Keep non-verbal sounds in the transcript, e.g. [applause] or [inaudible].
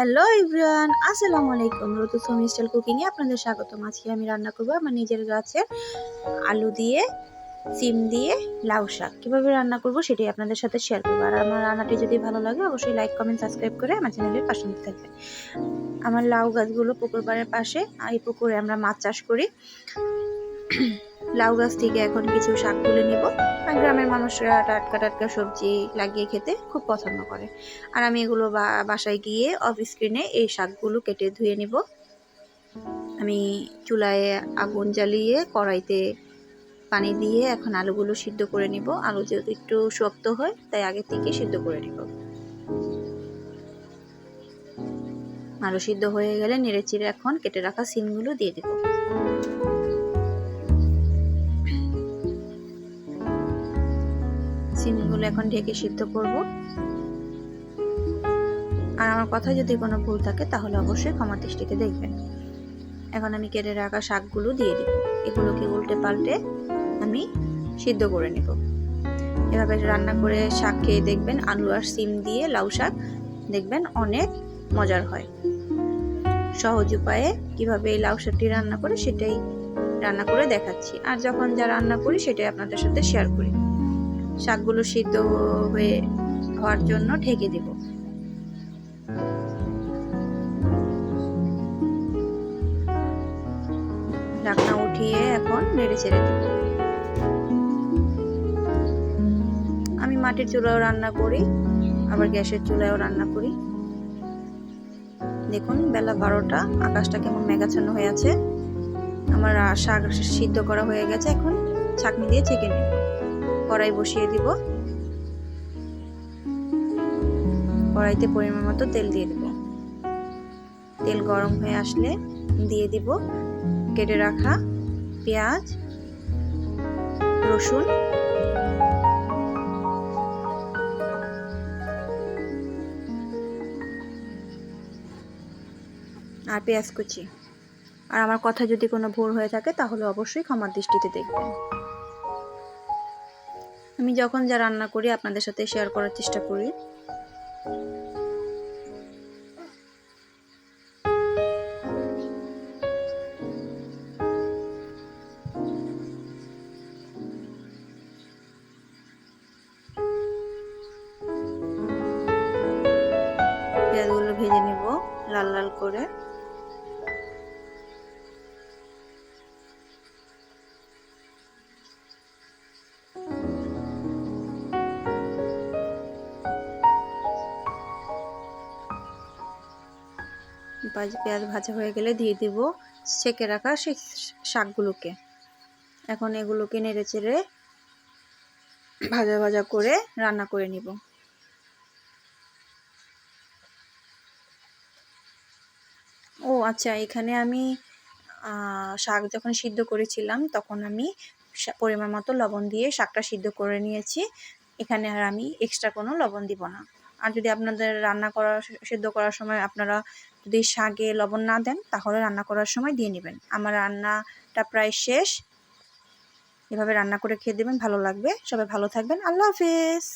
Hello everyone আসসালামু আলাইকুম। ঋতু Somy style কুকিংয়ে আপনাদের স্বাগতম। আজকে আমি রান্না করব আমার নিজের গাছের আলু দিয়ে, সিম দিয়ে লাউ শাক। কীভাবে রান্না করব সেটাই আপনাদের সাথে শেয়ার করব। আর আমার রান্নাটি যদি ভালো লাগে, অবশ্যই লাইক কমেন্ট সাবস্ক্রাইব করে আমার চ্যানেলের পাশে নিতে থাকবেন আমার লাউ গাছগুলো পুকুর পাড়ের পাশে এই পুকুরে আমরা মাছ চাষ করি। [clears throat] লাউ গাছ থেকে এখন কিছু শাক তুলে নিব। গ্রামের মানুষরা টাটকা টাটকা সবজি লাগিয়ে খেতে খুব পছন্দ করে। আর আমি এগুলো বাসায় গিয়ে অফ স্ক্রিনে এই শাকগুলো কেটে ধুয়ে নিব। আমি চুলায় আগুন জ্বালিয়ে কড়াইতে পানি দিয়ে এখন আলুগুলো সিদ্ধ করে নিব। আলু যেহেতু একটু শক্ত হয়, তাই আগে থেকে সিদ্ধ করে নিব। আলু সিদ্ধ হয়ে গেলে নেড়ে চিড়ে এখন কেটে রাখা সিমগুলো দিয়ে দেবো। সিমগুলো এখন ঢেকে সিদ্ধ করব। আর আমার কথা যদি কোনো ভুল থাকে, তাহলে অবশ্যই ক্ষমা দৃষ্টিতে দেখবেন। এখন আমি কেটে রাখা শাকগুলো দিয়ে দিব। এগুলোকে উল্টে পাল্টে আমি সিদ্ধ করে নেব। এভাবে রান্না করে শাক খেয়ে দেখবেন, আলু আর সিম দিয়ে লাউ শাক দেখবেন অনেক মজার হয়। সহজ উপায়ে কীভাবে এই লাউ শাকটি রান্না করে সেটাই রান্না করে দেখাচ্ছি। আর যখন যা রান্না করি, সেটাই আপনাদের সাথে শেয়ার করি। শাকগুলো সিদ্ধ হয়ে হওয়ার জন্য ঢেকে দেব। ঢাকনা উঠিয়ে এখন নেড়ে চেড়ে দেব। আমি মাটির চুলাও রান্না করি, আবার গ্যাসের চুলায়ও রান্না করি। দেখুন, বেলা বারোটা, আকাশটা কেমন মেঘাচ্ছন্ন হয়ে আছে। আমার শাক সিদ্ধ করা হয়ে গেছে, এখন ছাকনি দিয়ে ছেঁকে নেব। কড়াই বসিয়ে দিব। কড়াইতে পরিমাণ মতো তেল দিয়ে দেব। তেল গরম হয়ে আসলে দিয়ে দিব কেটে রাখা পেঁয়াজ, রসুন। আর পেঁয়াজ কুচি। আর আমার কথা যদি কোনো ভুল হয়ে থাকে তাহলে অবশ্যই ক্ষমার দৃষ্টিতে দেখবেন। আমি যখন যা রান্না করি আপনাদের সাথে শেয়ার করার চেষ্টা করি। পেঁয়াজগুলো ভেজে নিব লাল লাল করে। পেঁয়াজ ভাজা হয়ে গেলে দিয়ে দিব সেকে রাখা সেই শাকগুলোকে। এখন এগুলোকে নেড়ে চেড়ে ভাজা ভাজা করে রান্না করে নিব। ও আচ্ছা এখানে আমি শাক যখন সিদ্ধ করেছিলাম তখন আমি পরিমাণ মতো লবণ দিয়ে শাকটা সিদ্ধ করে নিয়েছি। এখানে আর আমি এক্সট্রা কোনো লবণ দিব না। আর যদি আপনাদের রান্না করার সেদ্ধ করার সময় আপনারা যদি শাকে লবণ না দেন, তাহলে রান্না করার সময় দিয়ে নেবেন। আমার রান্নাটা প্রায় শেষ। এভাবে রান্না করে খেয়ে দেবেন, ভালো লাগবে। সবাই ভালো থাকবেন। আল্লাহ হাফিজ!